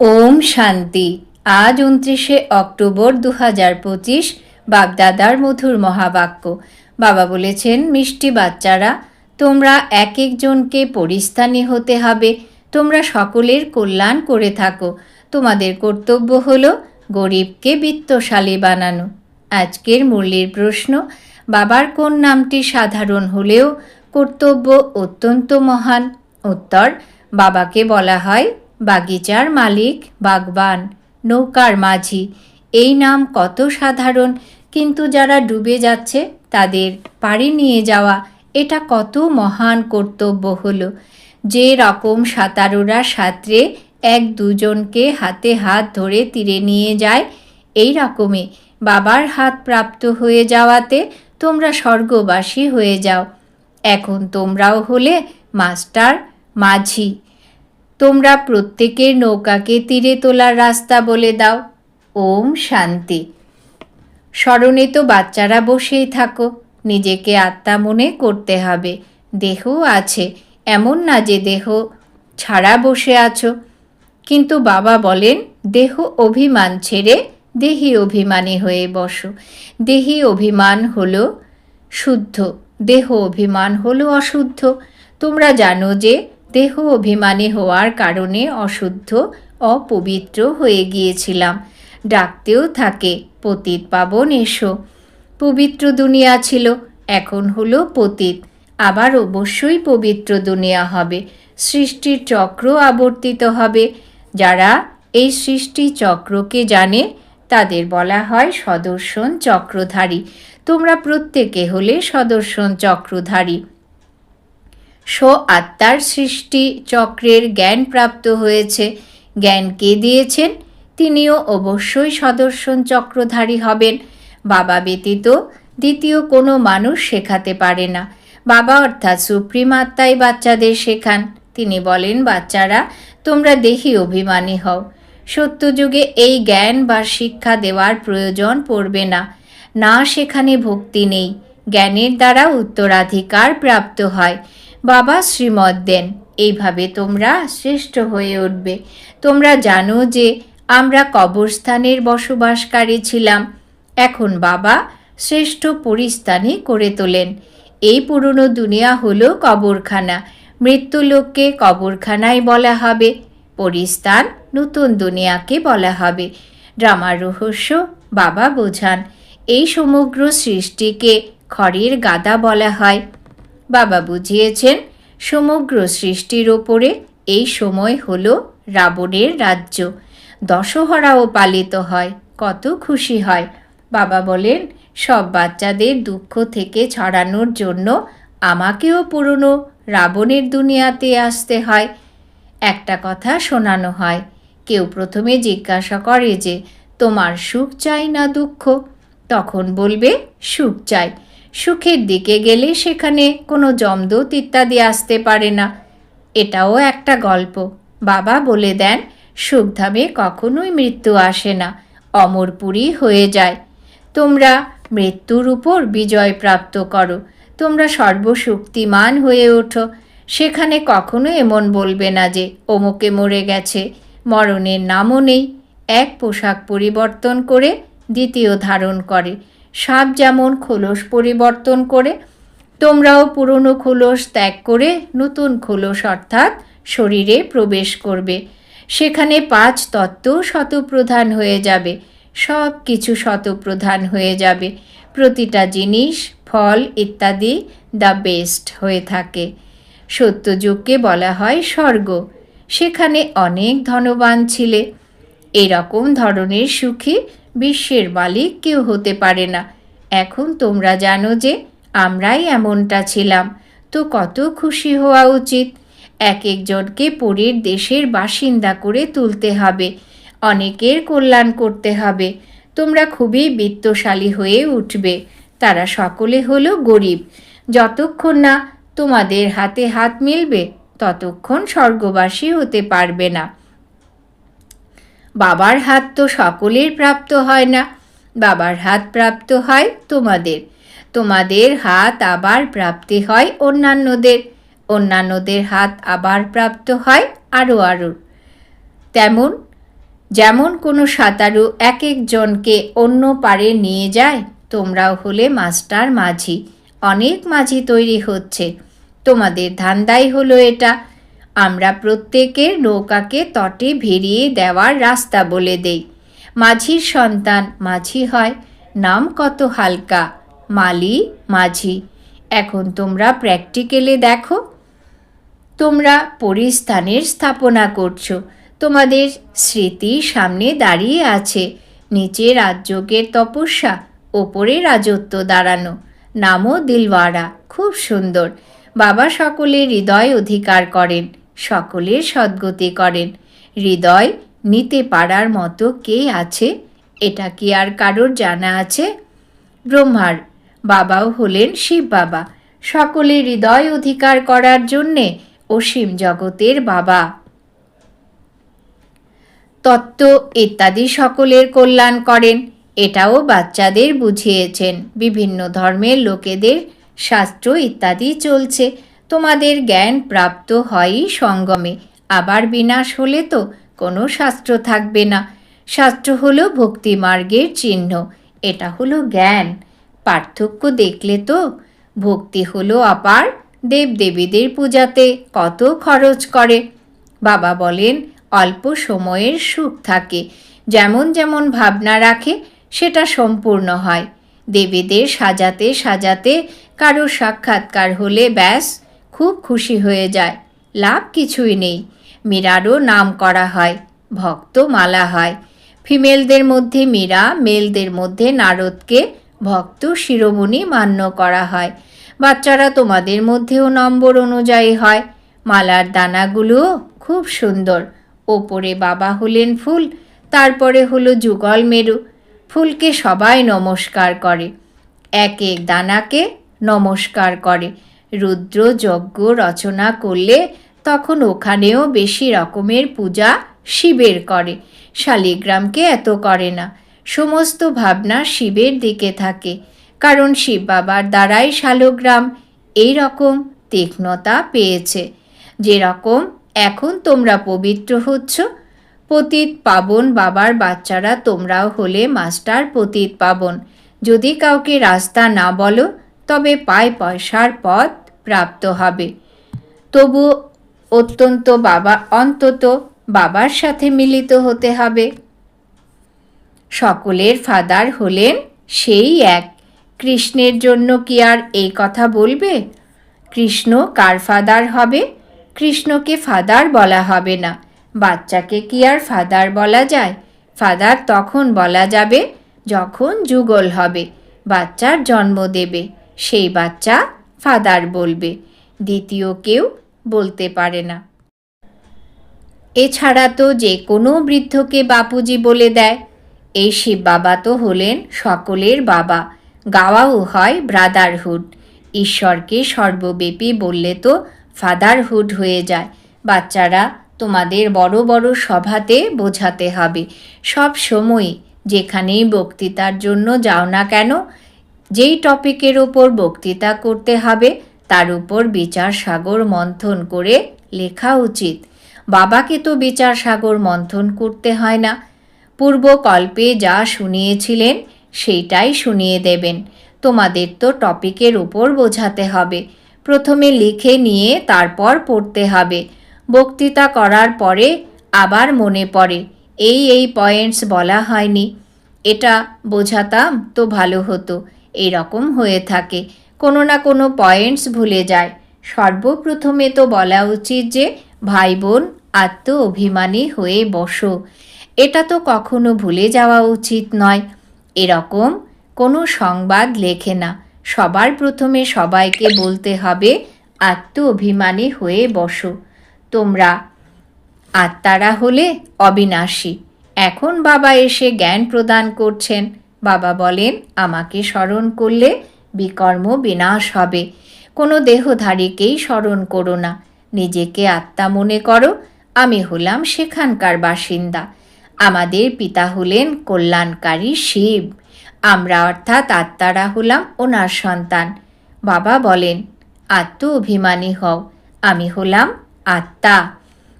ওম শান্তি। আজ উনত্রিশে অক্টোবর দু হাজার পঁচিশ, বাগদাদার মধুর মহাবাক্য। বাবা বলেছেন, মিষ্টি বাচ্চারা, তোমরা এক একজনকে পরিস্থানী হতে হবে। তোমরা সকলের কল্যাণ করে থাকো। তোমাদের কর্তব্য হলো গরিবকে বিত্তশালী বানানো। আজকের মুরলির প্রশ্ন, বাবার কোন নামটি সাধারণ হলেও কর্তব্য অত্যন্ত মহান? উত্তর, বাবাকে বলা হয় বাগিচার মালিক, বাগবান, নৌকার মাঝি। এই নাম কত সাধারণ, কিন্তু যারা ডুবে যাচ্ছে, তাদের পাড়ি নিয়ে যাওয়া এটা কত মহান কর্তব্য হলো। যে রকম সাঁতারুরা সাঁতরে এক দুজনকে হাতে হাত ধরে তীরে নিয়ে যায়, এই রকমই। বাবার হাত প্রাপ্ত হয়ে যাওয়াতে তোমরা স্বর্গবাসী হয়ে যাও। এখন তোমরাও হলে মাস্টার, মাঝি। তোমরা প্রত্যেকের নৌকাকে তীরে তোলার রাস্তা বলে দাও। ওম শান্তি। স্মরণে তো বাচ্চারা বসেই থাকো, নিজেকে আত্মা মনে করতে হবে। দেহ আছে, এমন না যে দেহ ছাড়া বসে আছো। কিন্তু বাবা বলেন, দেহ অভিমান ছেড়ে দেহি অভিমানী হয়ে বসো। দেহি অভিমান হলো শুদ্ধ, দেহ অভিমান হলো অশুদ্ধ। তোমরা জানো যে দেহ অভিমানী হওয়ার কারণে অশুদ্ধ, অপবিত্র হয়ে গিয়েছিলাম। ডাকতেও থাকে, পতিত পাবন এসো। পবিত্র দুনিয়া ছিল, এখন হলো পতিত। আবার অবশ্যই পবিত্র দুনিয়া হবে। সৃষ্টির চক্র আবর্তিত হবে। যারা এই সৃষ্টি চক্রকে জানে, তাদের বলা হয় সদর্শন চক্রধারী। তোমরা প্রত্যেকে হলে সদর্শন চক্রধারী। স্ব আত্মার সৃষ্টি চক্রের জ্ঞান প্রাপ্ত হয়েছে। জ্ঞান কে দিয়েছেন? তিনিও অবশ্যই সদর্শন চক্রধারী হবেন। বাবা ব্যতীত দ্বিতীয় কোনো মানুষ শেখাতে পারে না। বাবা অর্থাৎ সুপ্রিম আত্মাই বাচ্চাদের শেখান। তিনি বলেন, বাচ্চারা, তোমরা দেহি অভিমানী হও। সত্যযুগে এই জ্ঞান বা শিক্ষা দেওয়ার প্রয়োজন পড়বে না। না সেখানে ভক্তি নেই। জ্ঞানের দ্বারা উত্তরাধিকার প্রাপ্ত হয়। বাবা শ্রীমদ দেন। এইভাবে তোমরা শ্রেষ্ঠ হয়ে উঠবে। তোমরা জানো যে আমরা কবরস্থানের বসবাসকারী ছিলাম। এখন বাবা শ্রেষ্ঠ পরিস্থানে করে তোলেন। এই পুরনো দুনিয়া হলো কবরখানা। মৃত্যুলোককে কবরখানায় বলা হবে। পরিস্থান নতুন দুনিয়াকে বলা হবে। ড্রামার রহস্য বাবা বোঝান। এই সমগ্র সৃষ্টিকে খড়ের গাদা বলা হয়। বাবা বুঝিয়েছেন, সমগ্র সৃষ্টির ওপরে এই সময় হল রাবণের রাজ্য। দশহরাও পালিত হয়, কত খুশি হয়। বাবা বলেন, সব বাচ্চাদের দুঃখ থেকে ছড়ানোর জন্য আমাকেও পুরনো রাবণের দুনিয়াতে আসতে হয়। একটা কথা শোনানো হয়, কেউ প্রথমে জিজ্ঞাসা করে যে, তোমার সুখ চাই না দুঃখ? তখন বলবে, সুখ চাই। সুখের দিকে গেলে সেখানে কোনো জমদূত ইত্যাদি আসতে পারে না। এটাও একটা গল্প। বাবা বলে দেন, সুখধামে কখনোই মৃত্যু আসে না অমরপুরী হয়ে যায়। তোমরা মৃত্যুর উপর বিজয় প্রাপ্ত করো। তোমরা সর্বশক্তিমান হয়ে ওঠো। সেখানে কখনো এমন বলবে না যে, অমুকে মরে গেছে, মরণের নামও নেই। এক পোশাক পরিবর্তন করে দ্বিতীয় ধারণ করে। সাপ যেমন খোলস পরিবর্তন করে, তোমরাও পুরনো খোলস ত্যাগ করে নতুন খোলস অর্থাৎ শরীরে প্রবেশ করবে। সেখানে পাঁচ তত্ত্ব শতপ্রধান হয়ে যাবে। সব কিছু শতপ্রধান হয়ে যাবে। প্রতিটা জিনিস, ফল ইত্যাদি দ্য বেস্ট হয়ে থাকে। সত্যযুগকে বলা হয় স্বর্গ। সেখানে অনেক ধনবান ছিলে। এরকম ধরনের সুখী বিশ্বের মালিক কেউ হতে পারে না। এখন তোমরা জানো যে আমরাই এমনটা ছিলাম। তো কত খুশি হওয়া উচিত। এক একজনকে পরের দেশের বাসিন্দা করে তুলতে হবে। অনেকের কল্যাণ করতে হবে। তোমরা খুবই বিত্তশালী হয়ে উঠবে। তারা সকলে হলো গরিব। যতক্ষণ না তোমাদের হাতে হাত মিলবে, ততক্ষণ স্বর্গবাসী হতে পারবে না। বাবার হাত তো সকলের প্রাপ্ত হয় না। বাবার হাত প্রাপ্ত হয় তোমাদের। তোমাদের হাত আবার প্রাপ্তি হয় অন্যান্যদের। অন্যান্যদের হাত আবার প্রাপ্ত হয় আরও আরও তেমন, যেমন কোনো সাঁতারু এক একজনকে অন্য পারে নিয়ে যায়, তোমরাও হলে মাস্টার মাঝি। অনেক মাঝি তৈরি হচ্ছে। তোমাদের ধান্দাই হলো এটা। আমরা প্রত্যেকের নৌকাকে তটে ভেরিয়ে দেওয়ার রাস্তা বলে দেই। মাঝির সন্তান মাঝি হয়, নাম কত হালকা, মালি, মাঝি। এখন তোমরা প্র্যাকটিক্যালে দেখো। তোমরা পরিস্থানের স্থাপনা করছ। তোমাদের স্মৃতি সামনে দাঁড়িয়ে আছে। নিচে রাজযোগের তপস্যা, ওপরে রাজত্ব দাঁড়ানো। নামও দিলওয়ারা, খুব সুন্দর। বাবা সকলের হৃদয় অধিকার করেন। সকলের সদ্গতি করেন। হৃদয় নিতে পারার মতো কে আছে, এটা কি আর কারোর জানা আছে? ব্রহ্মার বাবাও হলেন শিব বাবা। সকলের হৃদয় অধিকার করার জন্যে অসীম জগতের বাবা। তত্ত্ব ইত্যাদি সকলের কল্যাণ করেন। এটাও বাচ্চাদের বুঝিয়েছেন। বিভিন্ন ধর্মের লোকেদের শাস্ত্র ইত্যাদি চলছে। তোমাদের জ্ঞান প্রাপ্ত হয়ই সঙ্গমে। আবার বিনাশ হলে তো কোনো শাস্ত্র থাকবে না। শাস্ত্র হলো ভক্তি মার্গের চিহ্ন, এটা হলো জ্ঞান। পার্থক্য দেখলে তো ভক্তি হলো আপার দেবদেবীদের পূজাতে কত খরচ করে। বাবা বলেন, অল্প সময়ের সুখ থাকে। যেমন যেমন ভাবনা রাখে, সেটা সম্পূর্ণ হয়। দেবীদের সাজাতে সাজাতে কারও সাক্ষাৎকার হলে ব্যাস খুব খুশি হয়ে যায়। লাভ কিছুই নেই। মীরারও নাম করা হয়, ভক্ত মালা হয়। ফিমেলদের মধ্যে মীরা, মেলদের মধ্যে নারদকে ভক্ত শিরোমণি মান্য করা হয়। বাচ্চারা তোমাদের মধ্যেও নম্বর অনুযায়ী হয়। মালার দানাগুলোও খুব সুন্দর। ওপরে বাবা হলেন ফুল, তারপরে হলো যুগল মেরু। ফুলকে সবাই নমস্কার করে। এক এক দানাকে নমস্কার করে। রুদ্র যজ্ঞ রচনা করলে তখন ওখানেও বেশি রকমের পূজা শিবের করে। শালিগ্রামকে এত করে না। সমস্ত ভাবনা শিবের দিকে থাকে। কারণ শিব বাবার দ্বারাই শালগ্রাম এই রকম তীক্ষ্ণতা পেয়েছে। যেরকম এখন তোমরা পবিত্র হচ্ছ। পতিত পাবন বাবার বাচ্চারা তোমরাও হলে মাস্টার পতিত পাবন। যদি কাউকে রাস্তা না বলো তবে পায় পয়সার পথ প্রাপ্ত হবে। তবু অত্যন্ত বাবা, অন্তত বাবার সাথে মিলিত হতে হবে। সকলের ফাদার হলেন সেই এক। কৃষ্ণের জন্য কি আর এই কথা বলবে? কৃষ্ণ কার ফাদার হবে? কৃষ্ণকে ফাদার বলা হবে না। বাচ্চাকে কি আর ফাদার বলা যায়? ফাদার তখন বলা যাবে যখন যুগল হবে। বাচ্চার জন্ম দেবে। সেই বাচ্চা ফাদার বলবে, দ্বিতীয় কেউ বলতে পারে না। এছাড়া তো যে কোনো বৃদ্ধকে বাপুজি বলে দেয়। এই শিব বাবা তো হলেন সকলের বাবা, গাওয়াও হয় ব্রাদারহুড। ঈশ্বরকে সর্বব্যাপী বললে তো ফাদারহুড হয়ে যায়। বাচ্চারা তোমাদের বড় বড় সভাতে বোঝাতে হবে। সব সময় যেখানেই বক্তৃতার জন্য যাও না কেন যেই টপিকের উপর বক্তৃতা করতে হবে, তার উপর বিচার সাগর মন্থন করে লেখা উচিত। বাবাকে তো বিচার সাগর মন্থন করতে হয় না। পূর্বকল্পে যা শুনিয়েছিলেন, সেইটাই শুনিয়ে দেবেন। তোমাদের তো টপিকের উপর বোঝাতে হবে। প্রথমে লিখে নিয়ে তারপর পড়তে হবে। বক্তৃতা করার পরে আবার মনে পড়ে, এই এই পয়েন্টস বলা হয়নি। এটা বোঝাতাম তো ভালো হতো। এই রকম হয়ে থাকে। কোনো না কোনো পয়েন্টস ভুলে যায়। সর্বপ্রথমে তো বলা উচিত যে ভাই বোন আত্ম অভিমানী হয়ে বসো। এটা তো কখনো ভুলে যাওয়া উচিত নয়। এরকম কোনো সংবাদ লেখে না। সবার প্রথমে সবাইকে বলতে হবে আত্ম অভিমানী হয়ে বসো। তোমরা আত্মারা হলে অবিনাশী। এখন বাবা এসে জ্ঞান প্রদান করছেন। বাবা বলেন, আমাকে স্মরণ করলে বিকর্ম বিনাশ হবে। কোনো দেহধারীকেই স্মরণ করো না। নিজেকে আত্মা মনে করো। আমি হলাম সেখানকার বাসিন্দা। আমাদের পিতা হলেন কল্যাণকারী শিব। আমরা অর্থাৎ আত্মারা হলাম ওনার সন্তান। বাবা বলেন, আত্ম অভিমানী হও। আমি হলাম আত্মা।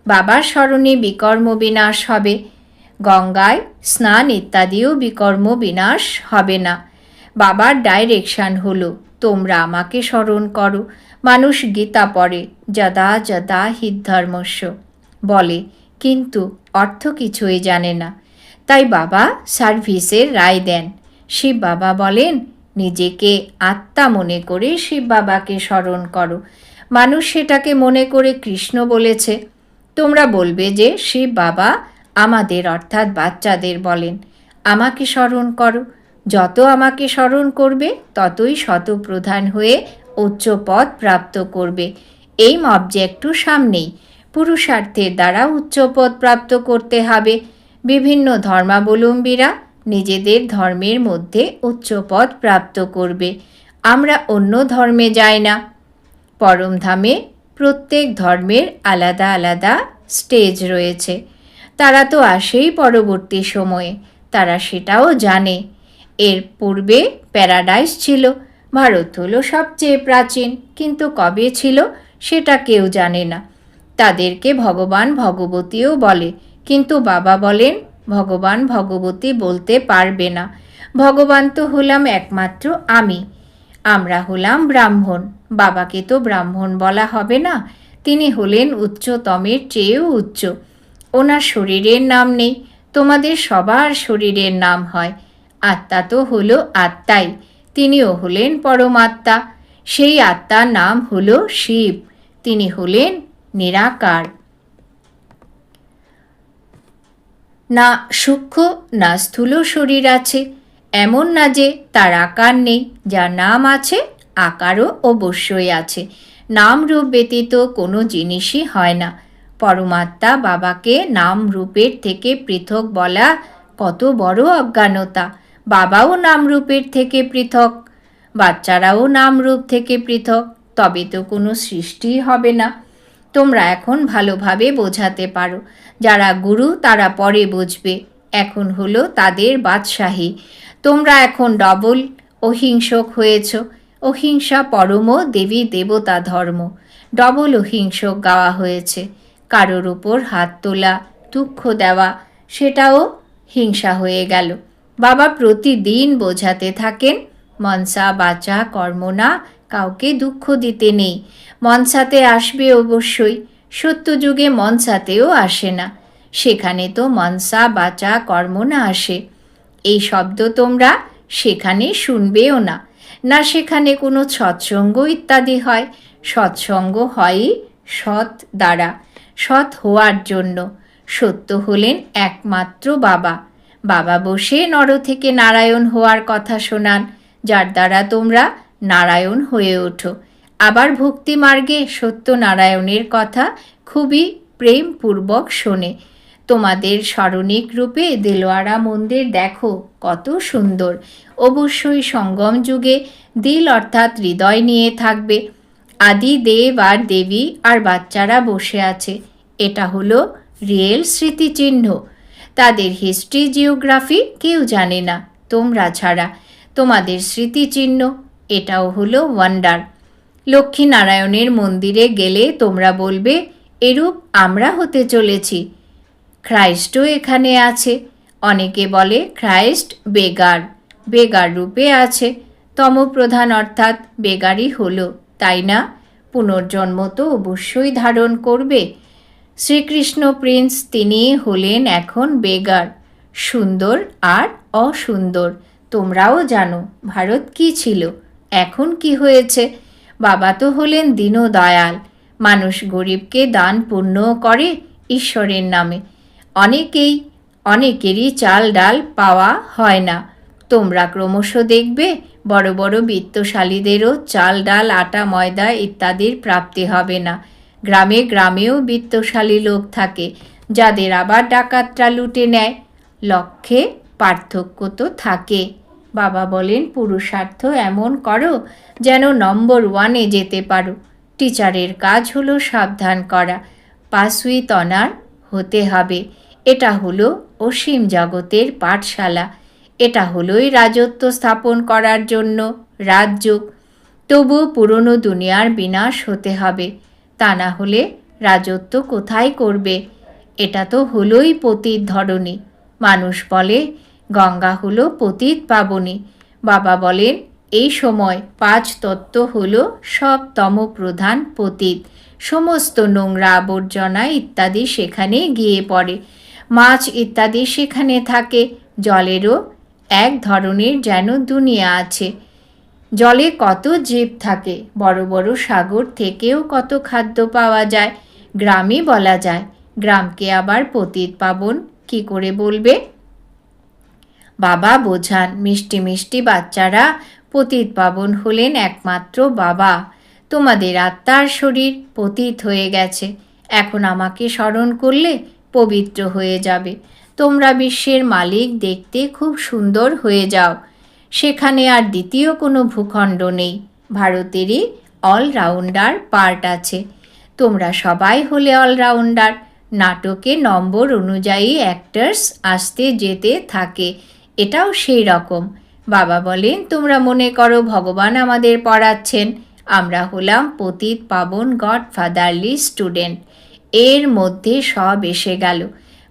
বাবার স্মরণে বিকর্ম বিনাশ হবে। গঙ্গায় স্নান ইত্যাদিও বিকর্ম বিনাশ হবে না। বাবার ডাইরেকশন হলো, তোমরা আমাকে স্মরণ করো। মানুষ গীতা পড়ে, যদা যদা হিদ্ধর্মস্য বলে, কিন্তু অর্থ কিছুই জানে না। তাই বাবা সার্ভিসের রায় দেন। শিব বাবা বলেন, নিজেকে আত্মা মনে করে শিব বাবাকে স্মরণ করো। মানুষ সেটাকে মনে করে কৃষ্ণ বলেছে। তোমরা বলবে যে শিব বাবা আমাদের অর্থাৎ বাচ্চাদের বলেন, আমাকে স্মরণ করো, যত আমাকে স্মরণ করবে, ততই শতপ্রধান হয়ে উচ্চ পদ প্রাপ্ত করবে। এইম অবজেক্টও সামনেই, পুরুষার্থের দ্বারা উচ্চ পদ প্রাপ্ত করতে হবে। বিভিন্ন ধর্মাবলম্বীরা নিজেদের ধর্মের মধ্যে উচ্চ পদ প্রাপ্ত করবে। আমরা অন্য ধর্মে যাই না। পরমধামে প্রত্যেক ধর্মের আলাদা আলাদা স্টেজ রয়েছে। তারা তো আসেই পরবর্তী সময়ে। তারা সেটাও জানে। এর পূর্বে প্যারাডাইস ছিল। ভারত হলো সবচেয়ে প্রাচীন, কিন্তু কবে ছিল সেটা কেউ জানে না। তাদেরকে ভগবান ভগবতীও বলে, কিন্তু বাবা বলেন, ভগবান ভগবতী বলতে পারবে না। ভগবান তো হলাম একমাত্র আমি। আমরা হলাম ব্রাহ্মণ। বাবাকে তো ব্রাহ্মণ বলা হবে না। তিনি হলেন উচ্চতমের চেয়েও উচ্চ। ওনার শরীরের নাম নেই, তোমাদের সবার শরীরের নাম হয়। আত্মা তো হলো আত্মাই, তিনিও হলেন পরমাত্মা। সেই আত্মার নাম হলো শিব, তিনি হলেন নিরাকার। না সূক্ষ্ম, না স্থূল শরীর আছে, এমন না যে তার আকার নেই, যার নাম আছে, আকারও অবশ্যই আছে। নাম রূপ ব্যতীত কোনো জিনিসই হয় না। পরমাত্মা বাবাকে নাম রূপের থেকে পৃথক বলা কত বড় অজ্ঞানতা। বাবাও নাম রূপের থেকে পৃথক, বাচ্চারাও নাম রূপ থেকে পৃথক, তবে তো কোনো সৃষ্টি হবে না। তোমরা এখন ভালোভাবে বোঝাতে পারো। যারা গুরু, তারা পরে বুঝবে। এখন হলো তাদের বাদশাহী। তোমরা এখন ডবল অহিংসক হয়েছ। অহিংসা পরম দেবী দেবতা ধর্ম। ডবল অহিংসক গাওয়া হয়েছে। কারোর উপর হাত তোলা, দুঃখ দেওয়া, সেটাও হিংসা হয়ে গেল। বাবা প্রতিদিন বোঝাতে থাকেন, মনসা বাচা কর্ম না, কাউকে দুঃখ দিতে নেই। মনসাতে আসবে অবশ্যই, সত্যযুগে মনসাতেও আসে না। সেখানে তো মনসা বাচা কর্ম না আসে। এই শব্দ তোমরা সেখানে শুনবেও না। না সেখানে কোনো সৎসঙ্গ ইত্যাদি হয়, সৎসঙ্গ হয়ই সৎ দ্বারা। সৎ হওয়ার জন্য। সত্য হলেন একমাত্র বাবা। বাবা বসে নর থেকে নারায়ণ হওয়ার কথা শোনান, যার দ্বারা তোমরা নারায়ণ হয়ে ওঠো। আবার ভক্তি মার্গে সত্যনারায়ণের কথা খুবই প্রেমপূর্বক শোনে। তোমাদের স্মরণিক রূপে দেলোয়ারা মন্দির দেখো, কত সুন্দর। অবশ্যই সঙ্গম যুগে দিল অর্থাৎ হৃদয় নিয়ে থাকবে। আদি দেব আর দেবী আর বাচ্চারা বসে আছে। এটা হলো রিয়েল স্মৃতিচিহ্ন। তাদের হিস্ট্রি জিওগ্রাফি কেউ জানে না। তোমরা ছাড়া তোমাদের স্মৃতিচিহ্ন, এটাও হলো ওয়ান্ডার লক্ষ্মীনারায়ণের মন্দিরে গেলে তোমরা বলবে, এরূপ আমরা হতে চলেছি। খ্রাইস্টও এখানে আছে। অনেকে বলে, খ্রাইস্ট বেগার। বেগার রূপে আছে। তমপ্রধান অর্থাৎ বেগারই হলো। তাই না? পুনর্জন্ম তো অবশ্যই ধারণ করবে। শ্রীকৃষ্ণ প্রিন্স তিনি হলেন এখন বেগার, সুন্দর আর অসুন্দর। তোমরাও জানো ভারত কি ছিল, এখন কি হয়েছে? বাবা তো হলেন দীনদয়াল, মানুষ গরিবকে দান পুণ্য করে ঈশ্বরের নামে। অনেকেই, অনেকেরই চাল ডাল পাওয়া হয় না। তোমরা ক্রমশ দেখবে বড় বড় বিত্তশালীদেরও চাল, ডাল, আটা, ময়দা ইত্যাদির প্রাপ্তি হবে না। গ্রামে গ্রামেও বিত্তশালী লোক থাকে, যাদের আবার ডাকাতরা লুটে নেয়। লক্ষ্যে পার্থক্য তো থাকে। বাবা বলেন, পুরুষার্থ এমন করো যেন নম্বর ওয়ানে যেতে পারো। টিচারের কাজ হলো সাবধান করা। পাস উইথ অনার হতে হবে। এটা হলো অসীম জগতের পাঠশালা। এটা হলোই রাজত্ব স্থাপন করার জন্য রাজযোগ। তবু পুরনো দুনিয়ার বিনাশ হতে হবে। তা না হলে রাজত্ব কোথায় করবে? এটা তো হলোই পতির ধরনী মানুষ বলে, গঙ্গা হলো পতিত পাবনী। বাবা বলেন, এই সময় পাঁচ তত্ত্ব হলো সব তমপ্রধান পতিত। সমস্ত নোংরা আবর্জনা ইত্যাদি সেখানে গিয়ে পড়ে। মাছ ইত্যাদি সেখানে থাকে। জলেরও এক ধরনের যেন দুনিয়া আছে। জলে কত জীব থাকে, বড় বড় সাগর থেকেও কত খাদ্য পাওয়া যায় গ্রামই বলা যায়। গ্রামকে আবার পতিত পাবন, কি করে বলবে? বাবা বোঝান, মিষ্টি মিষ্টি বাচ্চারা পতিত পাবন হলেন একমাত্র বাবা। তোমাদের আত্মার শরীর পতিত হয়ে গেছে। এখন আমাকে স্মরণ করলে পবিত্র হয়ে যাবে। তোমরা বিশ্বের মালিক দেখতে খুব সুন্দর হয়ে যাও। সেখানে আর দ্বিতীয় কোনো ভূখণ্ড নেই। ভারতেরই অলরাউন্ডার পার্ট আছে। তোমরা সবাই হলে অলরাউন্ডার নাটকে নম্বর অনুযায়ী অ্যাক্টার্স আসতে যেতে থাকে। এটাও সেই রকম। বাবা বলেন, তোমরা মনে করো ভগবান আমাদের পড়াচ্ছেন। আমরা হলাম পতিত পাবন গড ফাদারলি স্টুডেন্ট এর মধ্যে সব এসে গেল।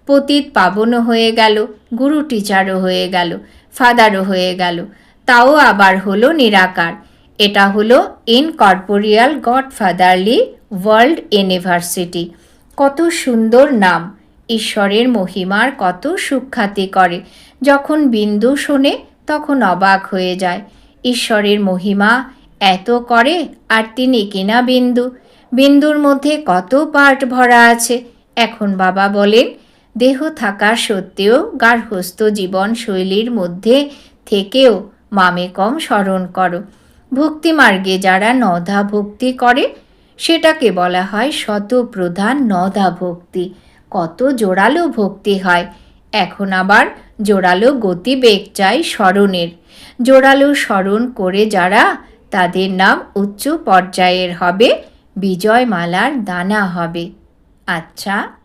পতিত পাবনও হয়ে গেল, গুরু টিচারও হয়ে গেল, ফাদারও হয়ে গেল। তাও আবার হলো নিরাকার। এটা হলো incorporeal god fatherly world university. কত সুন্দর নাম। ঈশ্বরের মহিমার কত সুখ্যাতি করে। যখন বিন্দু শোনে, তখন অবাক হয়ে যায়। ঈশ্বরের মহিমা এত করে, আর তিনি কিনা বিন্দু? বিন্দুর মধ্যে কত পার্ট ভরা আছে। এখন বাবা বলেন দেহ থাকা সত্ত্বেও গার্হস্থ জীবনশৈলীর মধ্যে থেকেও মামে কম স্মরণ করো। ভক্তিমার্গে যারা নধা ভক্তি করে, সেটাকে বলা হয় শতপ্রধান নধা ভক্তি। কত জোরালো ভক্তি হয়। এখন আবার জোরালো গতিবেগ চাই স্মরণের। জোরালো স্মরণ করে যারা তাদের নাম উচ্চ পর্যায়ের হবে, বিজয়মালার দানা হবে। আচ্ছা।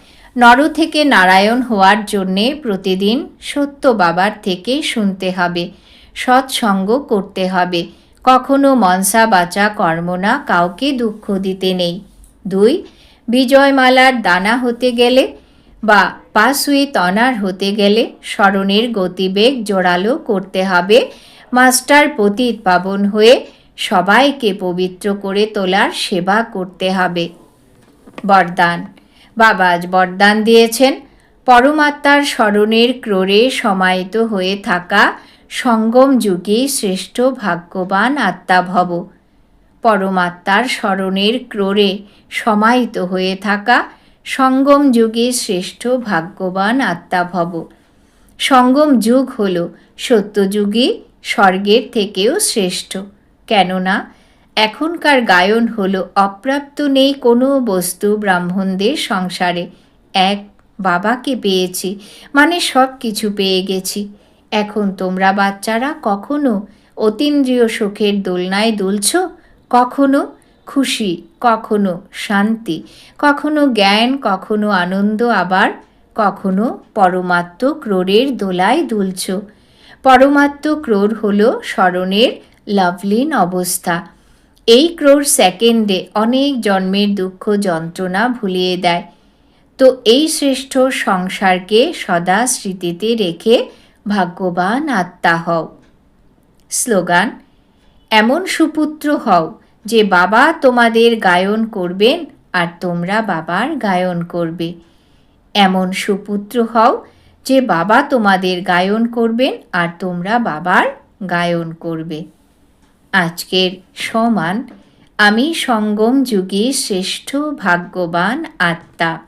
নর থেকে নারায়ণ হওয়ার জন্যে প্রতিদিন সত্য বাবার থেকে শুনতে হবে, সৎসঙ্গ করতে হবে। কখনো মনসা বাচা কর্ম না, কাউকে দুঃখ দিতে নেই। দুই, বিজয়মালার দানা হতে গেলে বা পাসুই তনার হতে গেলে স্মরণের গতিবেগ জোরালো করতে হবে। মাস্টার পতিত পাবন হয়ে সবাইকে পবিত্র করে তোলার সেবা করতে হবে। বরদান। বাবা আজ বরদান দিয়েছেন। পরমাত্মার স্মরণের ক্রোড়ে সমাহিত হয়ে থাকা সঙ্গম যুগে শ্রেষ্ঠ ভাগ্যবান আত্মা ভব পরমাত্মার স্মরণের ক্রোড়ে সমাহিত হয়ে থাকা সঙ্গম যুগে শ্রেষ্ঠ ভাগ্যবান আত্মা ভব সঙ্গম যুগ হল সত্যযুগী স্বর্গের থেকেও শ্রেষ্ঠ। কেননা এখনকার গায়ন হল অপ্রাপ্ত নেই কোনো বস্তু ব্রাহ্মণদের সংসারে। এক বাবাকে পেয়েছি মানে সব কিছু পেয়ে গেছি। এখন তোমরা বাচ্চারা কখনো অতীন্দ্রিয় সুখের দোলনায় দুলছ? কখনো খুশি, কখনো শান্তি, কখনো জ্ঞান, কখনো আনন্দ আবার, কখনো পরমাত্ম ক্রোড়ের দোলায় দুলছ। পরমাত্ম ক্রোড় হল স্মরণের লাভলিন অবস্থা। এই ক্রোড় সেকেন্ডে অনেক জন্মের দুঃখ যন্ত্রণা ভুলিয়ে দেয়। তো এই শ্রেষ্ঠ সংসারকে সদা স্মৃতিতে রেখে ভাগ্যবান আত্মা হও। স্লোগান, এমন সুপুত্র হও যে বাবা তোমাদের গায়ন করবেন আর তোমরা বাবার গায়ন করবে। এমন সুপুত্র হও যে বাবা তোমাদের গায়ন করবেন আর তোমরা বাবার গায়ন করবে। আজকের সমান, আমি সঙ্গম যুগে শ্রেষ্ঠ ভাগ্যবান আত্মা।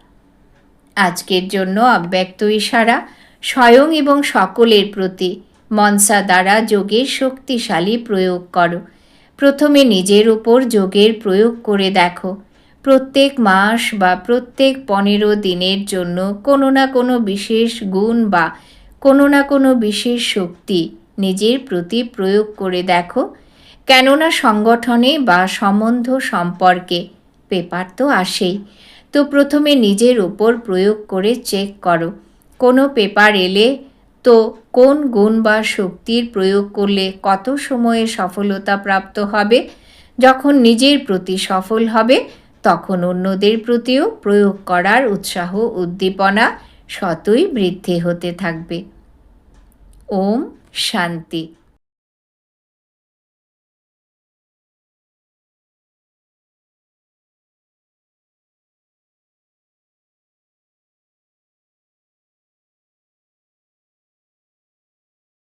আজকের জন্য অব্যক্ত ইশারা স্বয়ং এবং সকলের প্রতি। মনসা দ্বারা যোগের শক্তিশালী প্রয়োগ করো। প্রথমে নিজের উপর যোগের প্রয়োগ করে দেখো। প্রত্যেক মাস বা প্রত্যেক পনেরো দিনের জন্য কোনো না কোনো বিশেষ গুণ বা কোনো না কোনো বিশেষ শক্তি নিজের প্রতি প্রয়োগ করে দেখো। কেননা সংগঠনে বা সম্বন্ধ সম্পর্কে পেপার তো আসেই। তো প্রথমে নিজের ওপর প্রয়োগ করে চেক করো। কোনো পেপার এলে তো কোন গুণ বা শক্তির প্রয়োগ করলে কত সময়ে সফলতা প্রাপ্ত হবে? যখন নিজের প্রতি সফল হবে, তখন অন্যদের প্রতিও প্রয়োগ করার উৎসাহ, উদ্দীপনা শতই বৃদ্ধি হতে থাকবে। ওম শান্তি।